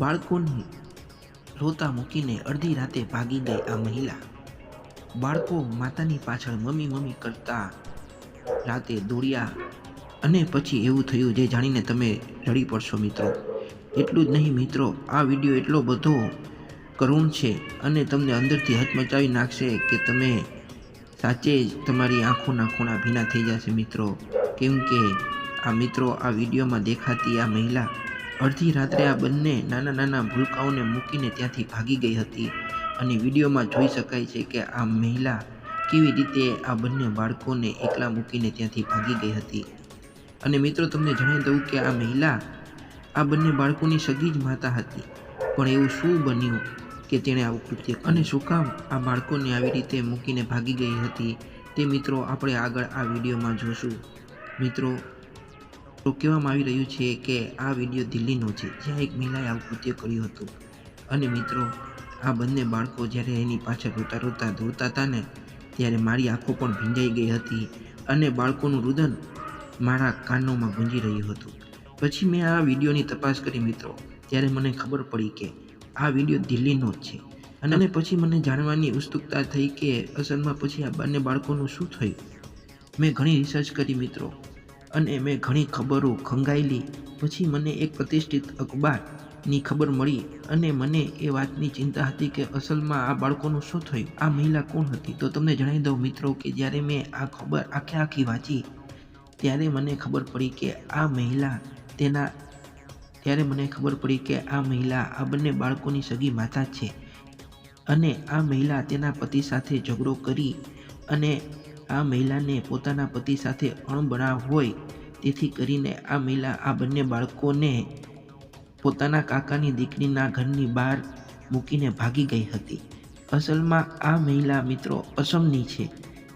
બાળકોને રોતા મૂકીને અડધી રાતે ભાગી ગઈ આ મહિલા. બાળકો માતાની પાછળ મમ્મી મમ્મી કરતા રાતે દોડ્યા અને પછી એવું થયું જે જાણીને તમે રડી પડશો મિત્રો. એટલું જ નહીં મિત્રો, આ વીડિયો એટલો બધો કરુણ છે અને તમને અંદરથી હચમચાવી નાખશે કે તમે સાચે જ તમારી આંખોના ખૂણા ભીના થઈ જશે મિત્રો. કેમ કે આ મિત્રો આ વિડીયોમાં દેખાતી આ મહિલા અડધી રાત્રે આ બંને નાના નાના ભૂલકાઓને મૂકીને ત્યાંથી ભાગી ગઈ હતી. અને વિડીયોમાં જોઈ શકાય છે કે આ મહિલા કેવી રીતે આ બંને બાળકોને એકલા મૂકીને ત્યાંથી ભાગી ગઈ હતી. અને મિત્રો, તમને જણાવી દઉં કે આ મહિલા આ બંને બાળકોની સગી જ માતા હતી. પણ એવું શું બન્યું કે તેણે આવું કૃત્ય અને શું કામ આ બાળકોને આવી રીતે મૂકીને ભાગી ગઈ હતી, તે મિત્રો આપણે આગળ આ વિડીયોમાં જોશું. મિત્રો તો કહેવામાં આવી રહ્યું છે કે આ વીડિયો દિલ્હીનો છે જ્યાં એક મહિલાએ આવું કૃત્ય કર્યું હતું. અને મિત્રો આ બંને બાળકો જ્યારે એની પાછળ રોતા રોતા દોડતા હતા ને ત્યારે મારી આંખો પણ ભીંજાઈ ગઈ હતી અને બાળકોનું રુદન મારા કાનોમાં ગુંજી રહ્યું હતું. પછી મેં આ વિડીયોની તપાસ કરી મિત્રો ત્યારે મને ખબર પડી કે આ વીડિયો દિલ્હીનો જ છે. અને પછી મને જાણવાની ઉત્સુકતા થઈ કે અસલમાં પછી આ બંને બાળકોનું શું થયું? મેં ઘણી રિસર્ચ કરી મિત્રો અને મેં ઘણી ખબરો ખંગાયેલી. પછી મને એક પ્રતિષ્ઠિત અખબારની ખબર મળી અને મને એ વાતની ચિંતા હતી કે અસલમાં આ બાળકોનું શું થયું? આ મહિલા કોણ હતી? તો તમને જણાવી દઉં મિત્રો કે જ્યારે મેં આ ખબર આખે આખી વાંચી, ત્યારે મને ખબર પડી કે આ મહિલા તેના, ત્યારે મને ખબર પડી કે આ મહિલા આ બંને બાળકોની સગી માતા છે. અને આ મહિલા તેના પતિ સાથે ઝઘડો કરી અને આ મહિલાને પોતાના પતિ સાથે અણબણાવ હોય, તેથી કરીને આ મહિલા આ બંને બાળકોને પોતાના કાકાની દીકરીના ઘરની બહાર મૂકીને ભાગી ગઈ હતી. અસલમાં આ મહિલા મિત્રો અસમની છે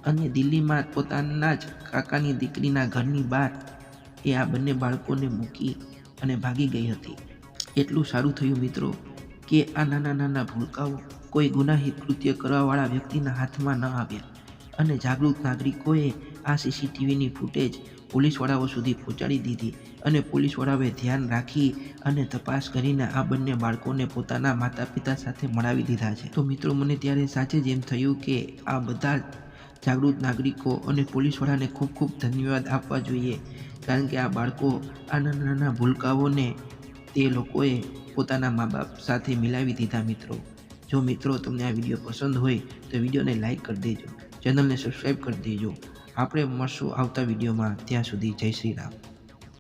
અને દિલ્હીમાં પોતાના જ કાકાની દીકરીના ઘરની બહાર એ આ બંને બાળકોને મૂકી અને ભાગી ગઈ હતી. એટલું સારું થયું મિત્રો કે આ નાના નાના ભૂલકાઓ કોઈ ગુનાહિત કૃત્ય કરવાવાળા વ્યક્તિના હાથમાં ન આવ્યા. અને જાગૃત નાગરિકોએ આ સીસીટીવીની ફૂટેજ પોલીસવાળાઓ સુધી પહોંચાડી દીધી અને પોલીસવાળાઓએ ધ્યાન રાખી અને તપાસ કરીને આ બંને બાળકોને પોતાના માતા પિતા સાથે મળાવી દીધા છે. તો મિત્રો, મને ત્યારે સાચે જ એમ થયું કે આ બધા જાગૃત નાગરિકો અને પોલીસવાળાને ખૂબ ખૂબ ધન્યવાદ આપવા જોઈએ, કારણ કે આ બાળકો આ નાના નાના ભૂલકાઓને તે લોકોએ પોતાના મા બાપ સાથે મિલાવી દીધા મિત્રો. જો મિત્રો તમને આ વીડિયો પસંદ હોય તો વિડીયોને લાઇક કરી દેજો. ચેનલને સબસ્ક્રાઈબ કરી દેજો. આપણે મળશું આવતા વિડીયોમાં. ત્યાં સુધી જય શ્રી રામ.